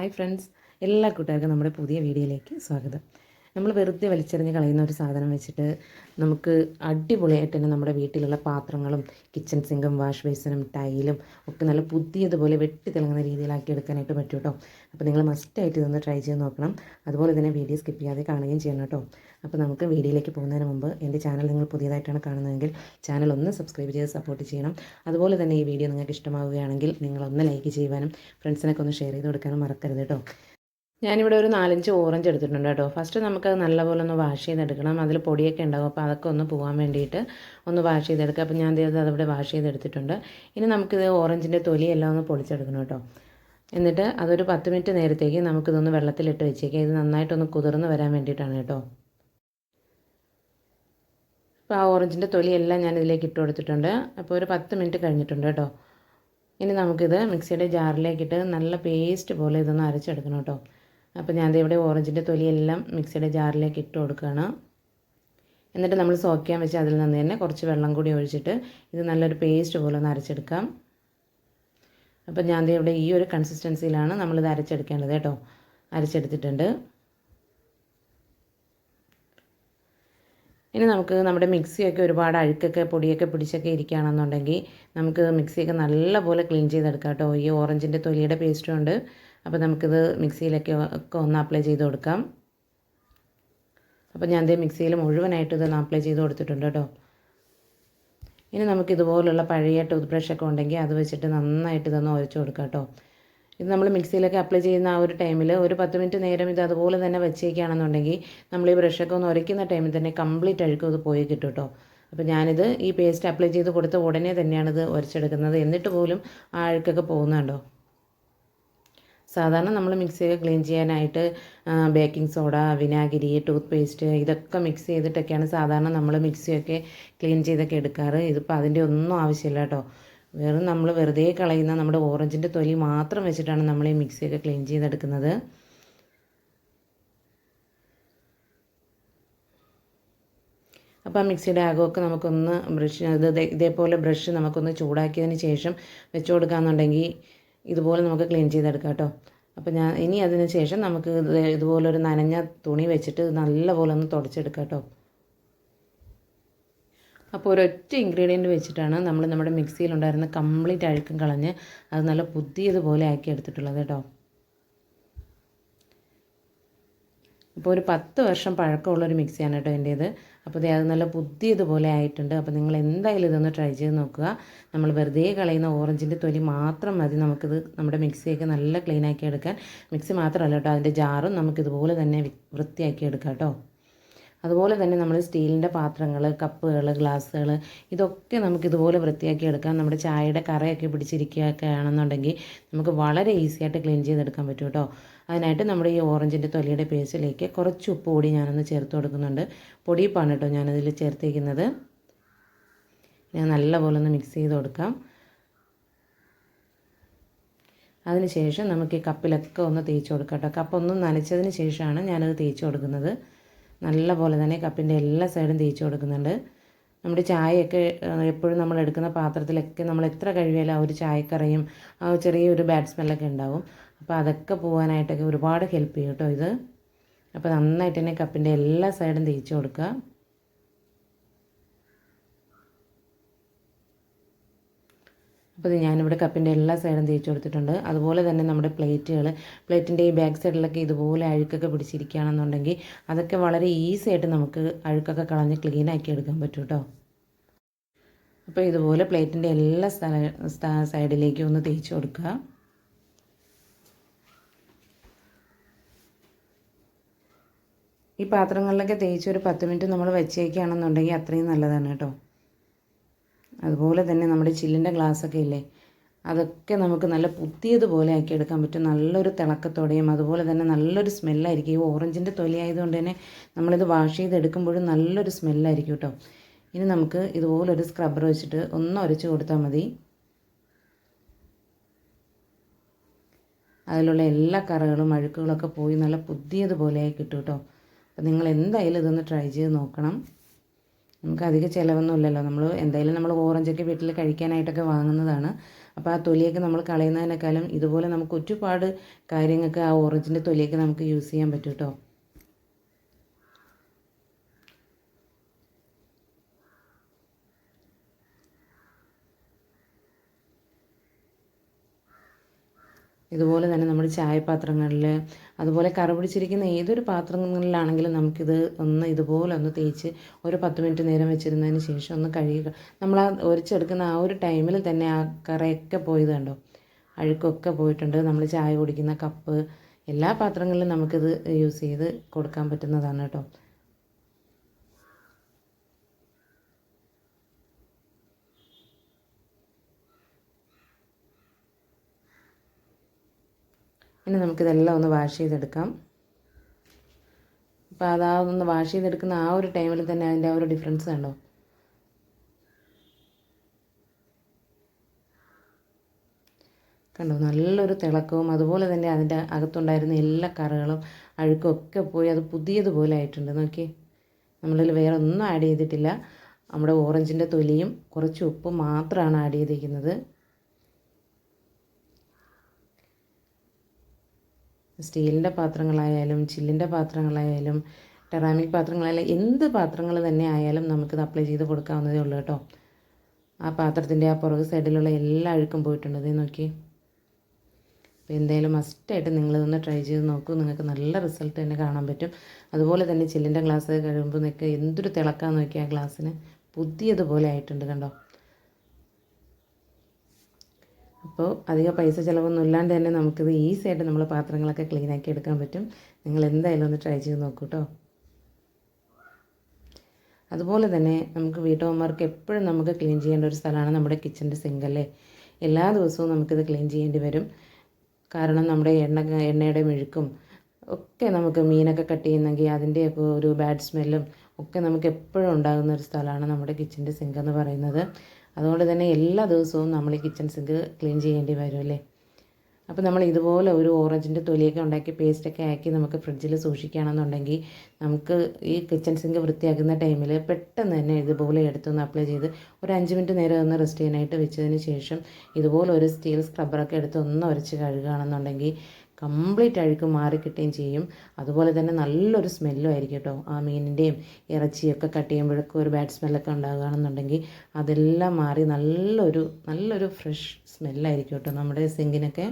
Hi friends എല്ലാ കൂട്ടുകാർക്കും നമ്മുടെ പുതിയ വീഡിയോയിലേക്ക് സ്വാഗതം. നമ്മൾ വെറുതെ വലിച്ചെറിഞ്ഞ് കളയുന്ന ഒരു സാധനം വെച്ചിട്ട് നമുക്ക് അടിപൊളിയായിട്ട് തന്നെ നമ്മുടെ വീട്ടിലുള്ള പാത്രങ്ങളും കിച്ചൺ സിങ്കും വാഷ് ബേസിനും ടൈലും ഒക്കെ നല്ല പുതിയതുപോലെ വെട്ടി തിളങ്ങുന്ന രീതിയിലാക്കി എടുക്കാനായിട്ട് പറ്റും കേട്ടോ. അപ്പോൾ നിങ്ങൾ മസ്റ്റായിട്ട് ഇതൊന്ന് ട്രൈ ചെയ്ത് നോക്കണം. അതുപോലെ തന്നെ വീഡിയോ സ്കിപ്പ് ചെയ്യാതെ കാണുകയും ചെയ്യണം കേട്ടോ. അപ്പോൾ നമുക്ക് വീഡിയോയിലേക്ക് പോകുന്നതിന് മുമ്പ് എന്റെ ചാനൽ നിങ്ങൾ പുതിയതായിട്ടാണ് കാണുന്നതെങ്കിൽ ചാനൽ ഒന്ന് സബ്സ്ക്രൈബ് ചെയ്ത് സപ്പോർട്ട് ചെയ്യണം. അതുപോലെ തന്നെ ഈ വീഡിയോ നിങ്ങൾക്ക് ഇഷ്ടമാവുകയാണെങ്കിൽ നിങ്ങളൊന്ന് ലൈക്ക് ചെയ്യുവാനും ഫ്രണ്ട്സിനൊക്കെ ഒന്ന് ഷെയർ ചെയ്ത് കൊടുക്കാനും മറക്കരുത് കേട്ടോ. ഞാനിവിടെ ഒരു നാലഞ്ച് ഓറഞ്ച് എടുത്തിട്ടുണ്ട് കേട്ടോ. ഫസ്റ്റ് നമുക്കത് നല്ലപോലെ ഒന്ന് വാഷ് ചെയ്തെടുക്കണം. അതിൽ പൊടിയൊക്കെ ഉണ്ടാകും അപ്പോൾ അതൊക്കെ ഒന്ന് പോകാൻ വേണ്ടിയിട്ട് ഒന്ന് വാഷ് ചെയ്തെടുക്കുക അപ്പോൾ ഞാൻ ചെയ്തത് അതവിടെ വാഷ് ചെയ്തെടുത്തിട്ടുണ്ട്. ഇനി നമുക്കിത് ഓറഞ്ചിന്റെ തൊലിയെല്ലാം ഒന്ന് പൊളിച്ചെടുക്കണം കേട്ടോ. എന്നിട്ട് അതൊരു പത്ത് മിനിറ്റ് നേരത്തേക്ക് നമുക്കിതൊന്ന് വെള്ളത്തിലിട്ട് വെച്ചേക്കാം. ഇത് നന്നായിട്ടൊന്ന് കുതിർന്ന് വരാൻ വേണ്ടിയിട്ടാണ് കേട്ടോ. അപ്പോൾ ആ ഓറഞ്ചിന്റെ തൊലിയെല്ലാം ഞാൻ ഇതിലേക്ക് ഇട്ട് കൊടുത്തിട്ടുണ്ട്. അപ്പോൾ ഒരു പത്ത് മിനിറ്റ് കഴിഞ്ഞിട്ടുണ്ട് കേട്ടോ. ഇനി നമുക്കിത് മിക്സിയുടെ ജാറിലേക്കിട്ട് നല്ല പേസ്റ്റ് പോലെ ഇതൊന്ന് അരച്ചെടുക്കണം കേട്ടോ. അപ്പോൾ ഞാൻ ഇവിടെ ഓറഞ്ചിന്റെ തൊലിയെല്ലാം മിക്സിയുടെ ജാറിലേക്ക് ഇട്ട് കൊടുക്കുകയാണ്. എന്നിട്ട് നമ്മൾ സോക്കിയാൻ വെച്ച് അതിൽ നിന്ന് തന്നെ കുറച്ച് വെള്ളം കൂടി ഒഴിച്ചിട്ട് ഇത് നല്ലൊരു പേസ്റ്റ് പോലെ ഒന്ന് അരച്ചെടുക്കാം. അപ്പോൾ ഞാൻ ഇവിടെ ഈ ഒരു കൺസിസ്റ്റൻസിയിലാണ് നമ്മളിത് അരച്ചെടുക്കേണ്ടത് കേട്ടോ. അരച്ചെടുത്തിട്ടുണ്ട്. ഇനി നമുക്ക് നമ്മുടെ മിക്സിയൊക്കെ ഒരുപാട് അഴുക്കൊക്കെ പൊടിയൊക്കെ പിടിച്ചൊക്കെ ഇരിക്കുകയാണെന്നുണ്ടെങ്കിൽ നമുക്ക് മിക്സിയൊക്കെ നല്ലപോലെ ക്ലീൻ ചെയ്തെടുക്കാം കേട്ടോ. ഈ ഓറഞ്ചിന്റെ തൊലിയുടെ പേസ്റ്റും ഉണ്ട് അപ്പോൾ നമുക്കിത് മിക്സിയിലൊക്കെ ഒക്കെ ഒന്ന് അപ്ലൈ ചെയ്ത് കൊടുക്കാം. അപ്പോൾ ഞാൻ ദേ മിക്സിയിൽ മുഴുവനായിട്ട് ഇതൊന്ന് അപ്ലൈ ചെയ്ത് കൊടുത്തിട്ടുണ്ട് കേട്ടോ. ഇനി നമുക്ക് ഇതുപോലുള്ള പഴയ ടൂത്ത് ബ്രഷൊക്കെ ഉണ്ടെങ്കിൽ അത് വെച്ചിട്ട് നന്നായിട്ട് ഇതൊന്ന് ഉരച്ച് കൊടുക്കാം കേട്ടോ. ഇത് നമ്മൾ മിക്സിയിലൊക്കെ അപ്ലൈ ചെയ്യുന്ന ആ ഒരു ടൈമിൽ ഒരു പത്ത് മിനിറ്റ് നേരം ഇത് അതുപോലെ തന്നെ വെച്ചേക്കുകയാണെന്നുണ്ടെങ്കിൽ നമ്മൾ ഈ ബ്രഷൊക്കെ ഒന്ന് ഉരയ്ക്കുന്ന ടൈമിൽ തന്നെ കംപ്ലീറ്റ് അഴുക്കും ഇത് പോയി കിട്ടും കേട്ടോ. അപ്പോൾ ഞാനിത് ഈ പേസ്റ്റ് അപ്ലൈ ചെയ്ത് കൊടുത്ത ഉടനെ തന്നെയാണിത് ഉരച്ചെടുക്കുന്നത് എന്നിട്ട് പോലും ആ അഴുക്കൊക്കെ പോകുന്നുണ്ടോ സാധാരണ നമ്മൾ മിക്സിയൊക്കെ ക്ലീൻ ചെയ്യാനായിട്ട് ബേക്കിംഗ് സോഡ വിനാഗിരി ടൂത്ത് പേസ്റ്റ് ഇതൊക്കെ മിക്സ് ചെയ്തിട്ടൊക്കെയാണ് സാധാരണ നമ്മൾ മിക്സിയൊക്കെ ക്ലീൻ ചെയ്തൊക്കെ എടുക്കാറ്. ഇതിപ്പോൾ അതിന്റെ ഒന്നും ആവശ്യമില്ല കേട്ടോ വെറും നമ്മൾ വെറുതെ കളയുന്ന നമ്മുടെ ഓറഞ്ചിന്റെ തൊലി മാത്രം വെച്ചിട്ടാണ് നമ്മൾ ഈ മിക്സിയൊക്കെ ക്ലീൻ ചെയ്തെടുക്കുന്നത്. അപ്പോൾ ആ മിക്സിയുടെ അകമൊക്കെ നമുക്കൊന്ന് ബ്രഷ് ഇത് ഇതേപോലെ ബ്രഷ് നമുക്കൊന്ന് ചൂടാക്കിയതിന് ശേഷം വെച്ച് കൊടുക്കാമെന്നുണ്ടെങ്കിൽ ഇതുപോലെ നമുക്ക് ക്ലീൻ ചെയ്തെടുക്കാം കേട്ടോ. അപ്പോൾ ഞാൻ ഇനി അതിന് ശേഷം നമുക്ക് ഇതുപോലെ ഇതുപോലൊരു നനഞ്ഞ തുണി വെച്ചിട്ട് നല്ലപോലെ ഒന്ന് തുടച്ചെടുക്കാം കേട്ടോ. അപ്പോൾ ഒരൊറ്റ ഇൻഗ്രീഡിയന്റ് വെച്ചിട്ടാണ് നമ്മൾ നമ്മുടെ മിക്സിയിലുണ്ടായിരുന്ന കംപ്ലീറ്റ് അഴുക്കും കളഞ്ഞ് അത് നല്ല പുതിയതുപോലെ ആക്കി എടുത്തിട്ടുള്ളത് കേട്ടോ. അപ്പോൾ ഒരു പത്ത് വർഷം പഴക്കമുള്ളൊരു മിക്സിയാണ് കേട്ടോ എന്റേത് അപ്പോൾ അത് നല്ല ബുദ്ധി ഇതുപോലെ ആയിട്ടുണ്ട്. അപ്പോൾ നിങ്ങൾ എന്തായാലും ഇതൊന്ന് ട്രൈ ചെയ്ത് നോക്കുക. നമ്മൾ വെറുതെ കളയുന്ന ഓറഞ്ചിന്റെ തൊലി മാത്രം മതി നമുക്കിത് നമ്മുടെ മിക്സിയൊക്കെ നല്ല ക്ലീൻ ആക്കി എടുക്കാൻ. മിക്സി മാത്രമല്ല കേട്ടോ അതിന്റെ ജാറും നമുക്കിതുപോലെ തന്നെ വൃത്തിയാക്കി എടുക്കാം കേട്ടോ. അതുപോലെ തന്നെ നമ്മൾ സ്റ്റീലിന്റെ പാത്രങ്ങൾ കപ്പുകൾ ഗ്ലാസ്സുകൾ ഇതൊക്കെ നമുക്കിതുപോലെ വൃത്തിയാക്കി എടുക്കാം. നമ്മുടെ ചായയുടെ കറയൊക്കെ പിടിച്ചിരിക്കുകയൊക്കെ ആണെന്നുണ്ടെങ്കിൽ നമുക്ക് വളരെ ഈസിയായിട്ട് ക്ലീൻ ചെയ്തെടുക്കാൻ പറ്റും കേട്ടോ. അതിനായിട്ട് നമ്മുടെ ഈ ഓറഞ്ചിന്റെ തൊലിയുടെ പേസ്റ്റിലേക്ക് കുറച്ച് ഉപ്പ് കൂടി ഞാനൊന്ന് ചേർത്ത് കൊടുക്കുന്നുണ്ട്. പൊടിയിപ്പാണ് കേട്ടോ ഞാനതിൽ ചേർത്തിരിക്കുന്നത്. ഞാൻ നല്ലപോലെ ഒന്ന് മിക്സ് ചെയ്ത് കൊടുക്കാം. അതിനുശേഷം നമുക്ക് ഈ കപ്പിലൊക്കെ ഒന്ന് തേച്ച് കൊടുക്കാം കേട്ടോ. കപ്പൊന്നും നനച്ചതിന് ശേഷമാണ് ഞാനത് തേച്ച് കൊടുക്കുന്നത്. നല്ല പോലെ തന്നെ കപ്പിന്റെ എല്ലാ സൈഡും തേച്ച് കൊടുക്കുന്നുണ്ട്. നമ്മുടെ ചായയൊക്കെ എപ്പോഴും നമ്മൾ എടുക്കുന്ന പാത്രത്തിലൊക്കെ നമ്മൾ എത്ര കഴിവിയാലും ആ ഒരു ചായക്കറയും ആ ചെറിയൊരു ബാഡ് സ്മെല്ലൊക്കെ ഉണ്ടാവും. അപ്പോൾ അതൊക്കെ പോകാനായിട്ടൊക്കെ ഒരുപാട് ഹെൽപ്പ് ചെയ്യും കേട്ടോ ഇത്. അപ്പോൾ നന്നായിട്ട് തന്നെ കപ്പിന്റെ എല്ലാ സൈഡും തേച്ച് കൊടുക്കുക. അപ്പോൾ ഞാനിവിടെ കപ്പിന്റെ എല്ലാ സൈഡും തേച്ച് കൊടുത്തിട്ടുണ്ട്. അതുപോലെ തന്നെ നമ്മുടെ പ്ലേറ്റുകൾ പ്ലേറ്റിന്റെ ഈ ബാക്ക് സൈഡിലൊക്കെ ഇതുപോലെ അഴുക്കൊക്കെ പിടിച്ചിരിക്കുകയാണെന്നുണ്ടെങ്കിൽ അതൊക്കെ വളരെ ഈസി ആയിട്ട് നമുക്ക് അഴുക്കൊക്കെ കളഞ്ഞ് ക്ലീനാക്കി എടുക്കാൻ പറ്റും കേട്ടോ അപ്പോൾ ഇതുപോലെ പ്ലേറ്റിന്റെ എല്ലാ സ്ഥല സൈഡിലേക്കും ഒന്ന് തേച്ച് കൊടുക്കുക. ഈ പാത്രങ്ങളിലൊക്കെ തേച്ച് ഒരു പത്ത് മിനിറ്റ് നമ്മൾ വെച്ചേക്കുകയാണെന്നുണ്ടെങ്കിൽ അത്രയും നല്ലതാണ് കേട്ടോ. അതുപോലെ തന്നെ നമ്മുടെ ചില്ലിന്റെ ഗ്ലാസ്സൊക്കെ ഇല്ലേ അതൊക്കെ നമുക്ക് നല്ല പുത്തിയതുപോലെ ആക്കി എടുക്കാൻ പറ്റും. നല്ലൊരു തിളക്കത്തോടെയും അതുപോലെ തന്നെ നല്ലൊരു സ്മെല്ലായിരിക്കും. ഈ ഓറഞ്ചിന്റെ തൊലി ആയതുകൊണ്ട് തന്നെ നമ്മളിത് വാഷ് ചെയ്തെടുക്കുമ്പോഴും നല്ലൊരു സ്മെല്ലായിരിക്കും കേട്ടോ. ഇനി നമുക്ക് ഇതുപോലൊരു സ്ക്രബ്ബർ വെച്ചിട്ട് ഒന്ന് ഉരച്ച് കൊടുത്താൽ മതി. അതിലുള്ള എല്ലാ കറകളും അഴുക്കുകളൊക്കെ പോയി നല്ല പുതിയതുപോലെയായി കിട്ടും കേട്ടോ. അപ്പോൾ നിങ്ങൾ എന്തായാലും ഇതൊന്ന് ട്രൈ ചെയ്ത് നോക്കണം. നമുക്ക് അധിക ചിലവൊന്നും ഇല്ലല്ലോ നമ്മൾ എന്തായാലും നമ്മൾ ഓറഞ്ചൊക്കെ വീട്ടിൽ കഴിക്കാനായിട്ടൊക്കെ വാങ്ങുന്നതാണ്. അപ്പോൾ ആ തൊലിയൊക്കെ നമ്മൾ കളയുന്നതിനേക്കാളും ഇതുപോലെ നമുക്ക് ഒരുപാട് കാര്യങ്ങൾക്ക് ആ ഓറഞ്ചിന്റെ തൊലിയൊക്കെ നമുക്ക് യൂസ് ചെയ്യാൻ പറ്റും കേട്ടോ ഇതുപോലെ തന്നെ നമ്മുടെ ചായപാത്രങ്ങളിൽ അതുപോലെ കറ പിടിച്ചിരിക്കുന്ന ഏതൊരു പാത്രങ്ങളിലാണെങ്കിലും നമുക്കിത് ഒന്ന് ഇതുപോലെ ഒന്ന് തേച്ച് ഒരു പത്ത് മിനിറ്റ് നേരം വെച്ചിരുന്നതിന് ശേഷം ഒന്ന് കഴുകുക നമ്മൾ ആ ഒരിച്ചെടുക്കുന്ന ആ ഒരു ടൈമിൽ തന്നെ ആ കറയൊക്കെ പോയത് കണ്ടോ? അഴുക്കൊക്കെ പോയിട്ടുണ്ട്. നമ്മൾ ചായ കുടിക്കുന്ന കപ്പ് എല്ലാ പാത്രങ്ങളിലും നമുക്കിത് യൂസ് ചെയ്ത് കൊടുക്കാൻ പറ്റുന്നതാണ് കേട്ടോ. ഇനി നമുക്കിതെല്ലാം ഒന്ന് വാഷ് ചെയ്തെടുക്കാം. അപ്പോൾ അതാ ഒന്ന് വാഷ് ചെയ്തെടുക്കുന്ന ആ ഒരു ടൈമിൽ തന്നെ അതിന്റെ ആ ഒരു ഡിഫറൻസ് കണ്ടോ? കണ്ടോ? നല്ലൊരു തിളക്കവും അതുപോലെ തന്നെ അതിന്റെ അകത്തുണ്ടായിരുന്ന എല്ലാ കറകളും അഴുക്കും ഒക്കെ പോയി അത് പുതിയതുപോലെ ആയിട്ടുണ്ട്. നോക്കി നമ്മളിൽ വേറെ ഒന്നും ആഡ് ചെയ്തിട്ടില്ല. നമ്മുടെ ഓറഞ്ചിന്റെ തൊലിയും കുറച്ച് ഉപ്പും മാത്രമാണ് ആഡ് ചെയ്തിരിക്കുന്നത്. സ്റ്റീലിന്റെ പാത്രങ്ങളായാലും ചില്ലിന്റെ പാത്രങ്ങളായാലും ടെറാമിക് പാത്രങ്ങളായാലും എന്ത് പാത്രങ്ങൾ തന്നെ ആയാലും നമുക്കിത് അപ്ലൈ ചെയ്ത് കൊടുക്കാവുന്നതേ ഉള്ളൂ കേട്ടോ. ആ പാത്രത്തിന്റെ ആ പുറകു സൈഡിലുള്ള എല്ലാ അഴുക്കും പോയിട്ടുണ്ട്. ഇത് നോക്കി അപ്പോൾ എന്തായാലും മസ്റ്റായിട്ട് നിങ്ങളിതൊന്ന് ട്രൈ ചെയ്ത് നോക്കൂ. നിങ്ങൾക്ക് നല്ല റിസൾട്ട് തന്നെ കാണാൻ പറ്റും. അതുപോലെ തന്നെ ചില്ലിന്റെ ഗ്ലാസ് കഴിയുമ്പോൾ നിൽക്കുക എന്തൊരു തിളക്കാൻ നോക്കിയാൽ ആ ഗ്ലാസ്സിന്. പുതിയതുപോലെ ആയിട്ടുണ്ട് കണ്ടോ. അപ്പോൾ അധിക പൈസ ചിലവൊന്നും ഇല്ലാണ്ട് തന്നെ നമുക്കിത് ഈസി ആയിട്ട് നമ്മൾ പാത്രങ്ങളൊക്കെ ക്ലീൻ ആക്കി എടുക്കാൻ പറ്റും. നിങ്ങൾ എന്തായാലും ഒന്ന് ട്രൈ ചെയ്ത് നോക്കൂ കേട്ടോ അതുപോലെ തന്നെ നമുക്ക് വീട്ടമ്മമാർക്ക് എപ്പോഴും നമുക്ക് ക്ലീൻ ചെയ്യേണ്ട ഒരു സ്ഥലമാണ് നമ്മുടെ കിച്ചന്റെ സിങ്കല്ലേ എല്ലാ ദിവസവും നമുക്കിത് ക്ലീൻ ചെയ്യേണ്ടി വരും. കാരണം നമ്മുടെ എണ്ണ എണ്ണയുടെ മെഴുക്കും ഒക്കെ നമുക്ക് മീനൊക്കെ കട്ട് ചെയ്യുന്നെങ്കിൽ അതിന്റെയൊക്കെ ഒരു ബാഡ് സ്മെല്ലും ഒക്കെ നമുക്ക് എപ്പോഴും ഉണ്ടാകുന്ന ഒരു സ്ഥലമാണ് നമ്മുടെ കിച്ചന്റെ സിങ്ക് എന്ന് പറയുന്നത്. അതുകൊണ്ട് തന്നെ എല്ലാ ദിവസവും നമ്മൾ ഈ കിച്ചൺ സിങ്ക് ക്ലീൻ ചെയ്യേണ്ടി വരും അല്ലേ? അപ്പോൾ നമ്മൾ ഇതുപോലെ ഒരു ഓറഞ്ചിന്റെ തൊലിയൊക്കെ ഉണ്ടാക്കി പേസ്റ്റൊക്കെ ആക്കി നമുക്ക് ഫ്രിഡ്ജിൽ സൂക്ഷിക്കുകയാണെന്നുണ്ടെങ്കിൽ നമുക്ക് ഈ കിച്ചൺ സിങ്ക് വൃത്തിയാക്കുന്ന ടൈമിൽ പെട്ടെന്ന് തന്നെ ഇതുപോലെ എടുത്തൊന്ന് അപ്ലൈ ചെയ്ത് ഒരു അഞ്ച് മിനിറ്റ് നേരം ഒന്ന് റെസ്റ്റ് ചെയ്യാനായിട്ട് വെച്ചതിന് ശേഷം ഇതുപോലെ ഒരു സ്റ്റീൽ സ്ക്രബ്ബറൊക്കെ എടുത്ത് ഒന്ന് ഉരച്ച് കഴുകുകയാണെന്നുണ്ടെങ്കിൽ കംപ്ലീറ്റ് അഴുക്ക് മാറിക്കിട്ടുകയും ചെയ്യും. അതുപോലെ തന്നെ നല്ലൊരു സ്മെല്ലും ആയിരിക്കും കേട്ടോ ആ മീനിന്റെയും ഇറച്ചിയൊക്കെ കട്ട് ചെയ്യുമ്പോഴൊക്കെ ഒരു ബാഡ് സ്മെല്ലൊക്കെ ഉണ്ടാകുകയാണെന്നുണ്ടെങ്കിൽ അതെല്ലാം മാറി നല്ലൊരു നല്ലൊരു ഫ്രഷ് സ്മെല്ലായിരിക്കും കേട്ടോ നമ്മുടെ സിങ്കിനൊക്കെ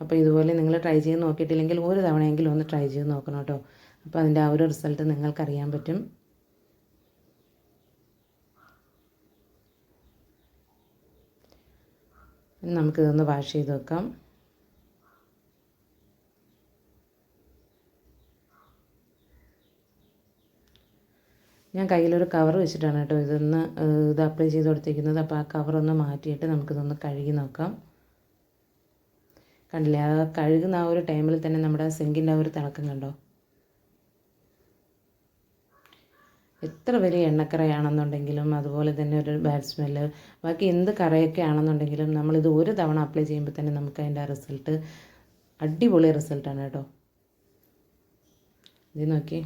അപ്പോൾ ഇതുപോലെ നിങ്ങൾ ട്രൈ ചെയ്ത് നോക്കിയിട്ടില്ലെങ്കിൽ ഒരു തവണയെങ്കിലും ഒന്ന് ട്രൈ ചെയ്ത് നോക്കണം കേട്ടോ. അപ്പോൾ അതിന്റെ ആ ഒരു റിസൾട്ട് നിങ്ങൾക്കറിയാൻ പറ്റും. നമുക്കിതൊന്ന് വാഷ് ചെയ്ത് വെക്കാം. ഞാൻ കയ്യിലൊരു കവർ വെച്ചിട്ടാണ് കേട്ടോ ഇതൊന്ന് ഇത് അപ്ലൈ ചെയ്ത് കൊടുത്തിരിക്കുന്നത്. അപ്പോൾ ആ കവറൊന്ന് മാറ്റിയിട്ട് നമുക്കിതൊന്ന് കഴുകി നോക്കാം. കണ്ടില്ലേ? ആ കഴുകുന്ന ആ ഒരു ടൈമിൽ തന്നെ നമ്മുടെ സിങ്കിന്റെ ആ ഒരു തിളക്കം കണ്ടോ? എത്ര വലിയ എണ്ണക്കറയാണെന്നുണ്ടെങ്കിലും അതുപോലെ തന്നെ ഒരു ബാഡ് സ്മെല്ല് ബാക്കി എന്ത് കറയൊക്കെ ആണെന്നുണ്ടെങ്കിലും നമ്മളിത് ഒരു തവണ അപ്ലൈ ചെയ്യുമ്പോൾ തന്നെ നമുക്ക് അതിന്റെ റിസൾട്ട് അടിപൊളി റിസൾട്ടാണ് കേട്ടോ. ഇത് നോക്കി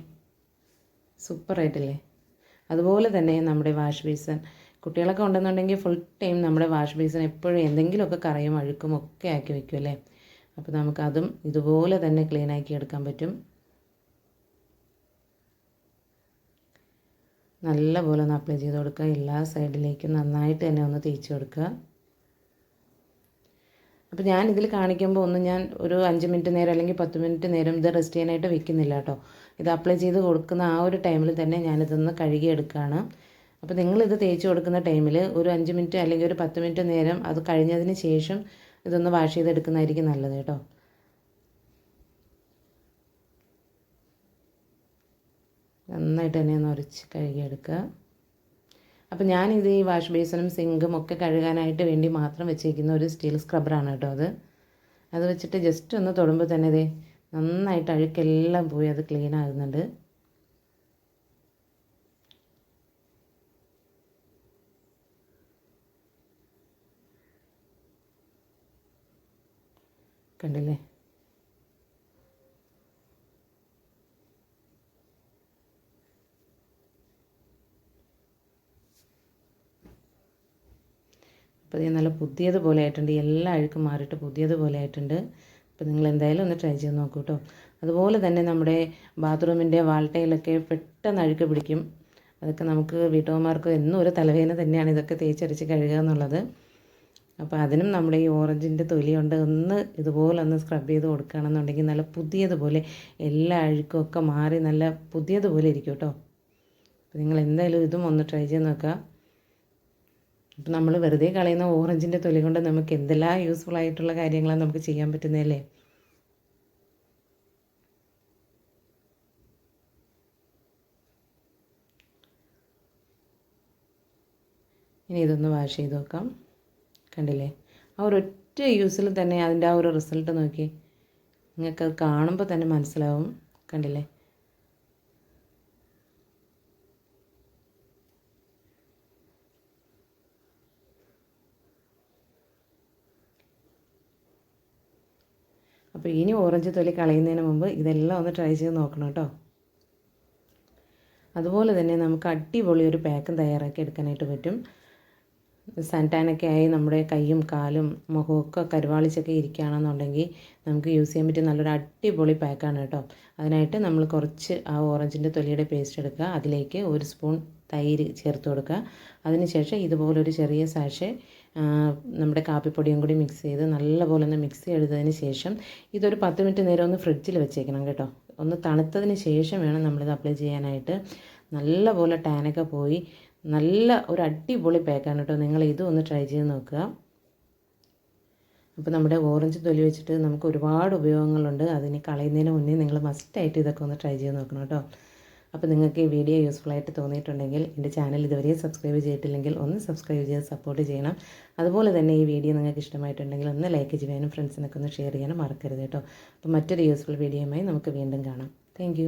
സൂപ്പറായിട്ടില്ലേ അതുപോലെ തന്നെ നമ്മുടെ വാഷ് ബേസൺ കുട്ടികളൊക്കെ ഉണ്ടെന്നുണ്ടെങ്കിൽ ഫുൾ ടൈം നമ്മുടെ വാഷ് ബേസൺ എപ്പോഴും എന്തെങ്കിലുമൊക്കെ കറയും അഴുക്കും ഒക്കെ ആക്കി വെക്കും അല്ലേ? അപ്പോൾ നമുക്കതും ഇതുപോലെ തന്നെ ക്ലീൻ ആക്കി എടുക്കാൻ പറ്റും. നല്ലപോലെ ഒന്ന് അപ്ലൈ ചെയ്ത് കൊടുക്കുക. എല്ലാ സൈഡിലേക്കും നന്നായിട്ട് തന്നെ ഒന്ന് തേച്ച് കൊടുക്കുക. അപ്പോൾ ഞാൻ ഇതിൽ കാണിക്കുമ്പോൾ ഒന്ന് ഞാൻ ഒരു അഞ്ച് മിനിറ്റ് നേരം അല്ലെങ്കിൽ പത്ത് മിനിറ്റ് നേരം ഇത് റെസ്റ്റ് ചെയ്യാനായിട്ട് വെക്കുന്നില്ല കേട്ടോ. ഇത് അപ്ലൈ ചെയ്ത് കൊടുക്കുന്ന ആ ഒരു ടൈമിൽ തന്നെ ഞാനിതൊന്ന് കഴുകിയെടുക്കുകയാണ്. അപ്പോൾ നിങ്ങളിത് തേച്ച് കൊടുക്കുന്ന ടൈമിൽ ഒരു അഞ്ച് മിനിറ്റ് അല്ലെങ്കിൽ ഒരു പത്ത് മിനിറ്റ് നേരം അത് കഴിഞ്ഞതിന് ശേഷം ഇതൊന്ന് വാഷ് ചെയ്തെടുക്കുന്നതായിരിക്കും നല്ലത് കേട്ടോ. നന്നായിട്ട് തന്നെ ഒന്ന് കഴുകിയെടുക്കുക. അപ്പോൾ ഞാനിത് ഈ വാഷ് ബേസിനും സിങ്കും ഒക്കെ കഴുകാനായിട്ട് വേണ്ടി മാത്രം വെച്ചിരിക്കുന്ന ഒരു സ്റ്റീൽ സ്ക്രബ്ബറാണ് കേട്ടോ അത്. അത് വെച്ചിട്ട് ജസ്റ്റ് ഒന്ന് തൊടുമ്പോൾ തന്നെ ഇതേ നന്നായിട്ട് അഴുക്കെല്ലാം പോയി അത് ക്ലീൻ ആകുന്നുണ്ട്. കണ്ടില്ലേ? അപ്പോൾ ഇത് നല്ല പുതിയതുപോലെ ആയിട്ടുണ്ട്. എല്ലാ അഴുക്കും മാറിയിട്ട് പുതിയതുപോലെ ആയിട്ടുണ്ട്. അപ്പോൾ നിങ്ങൾ എന്തായാലും ഒന്ന് ട്രൈ ചെയ്ത് നോക്കൂ കേട്ടോ അതുപോലെ തന്നെ നമ്മുടെ ബാത്റൂമിന്റെ വാൾട്ടയിലൊക്കെ പെട്ടെന്ന് അഴുക്ക് പിടിക്കും. അതൊക്കെ നമുക്ക് വീട്ടമ്മമാർക്ക് എന്നും ഒരു തലവേദന തന്നെയാണ് ഇതൊക്കെ തേച്ചരച്ച് കഴുകുക എന്നുള്ളത്. അപ്പോൾ അതിനും നമ്മുടെ ഈ ഓറഞ്ചിന്റെ തൊലി കൊണ്ട് ഒന്ന് ഇതുപോലെ ഒന്ന് സ്ക്രബ് ചെയ്ത് കൊടുക്കുകയാണെന്നുണ്ടെങ്കിൽ നല്ല പുതിയതുപോലെ എല്ലാ അഴുക്കും ഒക്കെ മാറി നല്ല പുതിയതുപോലെ ഇരിക്കും കേട്ടോ അപ്പോൾ നിങ്ങൾ എന്തായാലും ഇതും ഒന്ന് ട്രൈ ചെയ്ത് നോക്കുക. അപ്പം നമ്മൾ വെറുതെ കളയുന്ന ഓറഞ്ചിന്റെ തൊലി കൊണ്ട് നമുക്ക് എന്തെല്ലാം യൂസ്ഫുൾ ആയിട്ടുള്ള കാര്യങ്ങളാണ് നമുക്ക് ചെയ്യാൻ പറ്റുന്നതല്ലേ ഇനി ഇതൊന്ന് വാഷ് ചെയ്ത് നോക്കാം. കണ്ടില്ലേ? ആ ഒരൊറ്റ യൂസിൽ തന്നെ അതിന്റെ ആ ഒരു റിസൾട്ട് നോക്കി. നിങ്ങൾക്ക് കാണുമ്പോൾ തന്നെ മനസ്സിലാവും. കണ്ടില്ലേ? അപ്പോൾ ഇനി ഓറഞ്ച് തൊലി കളയുന്നതിന് മുമ്പ് ഇതെല്ലാം ഒന്ന് ട്രൈ ചെയ്ത് നോക്കണം കേട്ടോ. അതുപോലെ തന്നെ നമുക്ക് അടിപൊളി ഒരു പാക്കും തയ്യാറാക്കി എടുക്കാനായിട്ട് പറ്റും. സൺടാനൊക്കെ ആയി നമ്മുടെ കൈയും കാലും മുഖമൊക്കെ കരുവാളിച്ചൊക്കെ ഇരിക്കുകയാണെന്നുണ്ടെങ്കിൽ നമുക്ക് യൂസ് ചെയ്യാൻ പറ്റിയ നല്ലൊരു അടിപൊളി പാക്കാണ് കേട്ടോ. അതിനായിട്ട് നമ്മൾ കുറച്ച് ആ ഓറഞ്ചിന്റെ തൊലിയുടെ പേസ്റ്റ് എടുക്കുക. അതിലേക്ക് ഒരു സ്പൂൺ തൈര് ചേർത്ത് കൊടുക്കുക. അതിനുശേഷം ഇതുപോലൊരു ചെറിയ സാഷെ നമ്മുടെ കാപ്പിപ്പൊടിയും കൂടി മിക്സ് ചെയ്ത് നല്ലപോലെ ഒന്ന് മിക്സ് ചെയ്തതിന് ശേഷം ഇതൊരു പത്ത് മിനിറ്റ് നേരം ഒന്ന് ഫ്രിഡ്ജിൽ വെച്ചേക്കണം കേട്ടോ. ഒന്ന് തണുത്തതിന് ശേഷം വേണം നമ്മളിത് അപ്ലൈ ചെയ്യാനായിട്ട്. നല്ലപോലെ ടാനൊക്കെ പോയി നല്ല ഒരു അടിപൊളി പാക്കാണ് കേട്ടോ. നിങ്ങൾ ഇതും ഒന്ന് ട്രൈ ചെയ്ത് നോക്കുക. അപ്പോൾ നമ്മുടെ ഓറഞ്ച് തൊലി വെച്ചിട്ട് നമുക്ക് ഒരുപാട് ഉപയോഗങ്ങളുണ്ട്. അതിന് കളയുന്നതിന് മുന്നേ നിങ്ങൾ മസ്റ്റായിട്ട് ഇതൊക്കെ ഒന്ന് ട്രൈ ചെയ്ത് നോക്കണം കേട്ടോ. അപ്പോൾ നിങ്ങൾക്ക് ഈ വീഡിയോ യൂസ്ഫുൾ ആയിട്ട് തോന്നിയിട്ടുണ്ടെങ്കിൽ എന്റെ ചാനൽ ഇതുവരെ സബ്സ്ക്രൈബ് ചെയ്തിട്ടില്ലെങ്കിൽ ഒന്ന് സബ്സ്ക്രൈബ് ചെയ്ത് സപ്പോർട്ട് ചെയ്യണം. അതുപോലെ തന്നെ ഈ വീഡിയോ നിങ്ങൾക്ക് ഇഷ്ടമായിട്ടുണ്ടെങ്കിൽ ഒന്ന് ലൈക്ക് ചെയ്യാനും ഫ്രണ്ട്സിനൊക്കെ ഒന്ന് ഷെയർ ചെയ്യാനും മറക്കരുത് കേട്ടോ. അപ്പോൾ മറ്റൊരു യൂസ്ഫുൾ വീഡിയോയുമായി നമുക്ക് വീണ്ടും കാണാം. താങ്ക്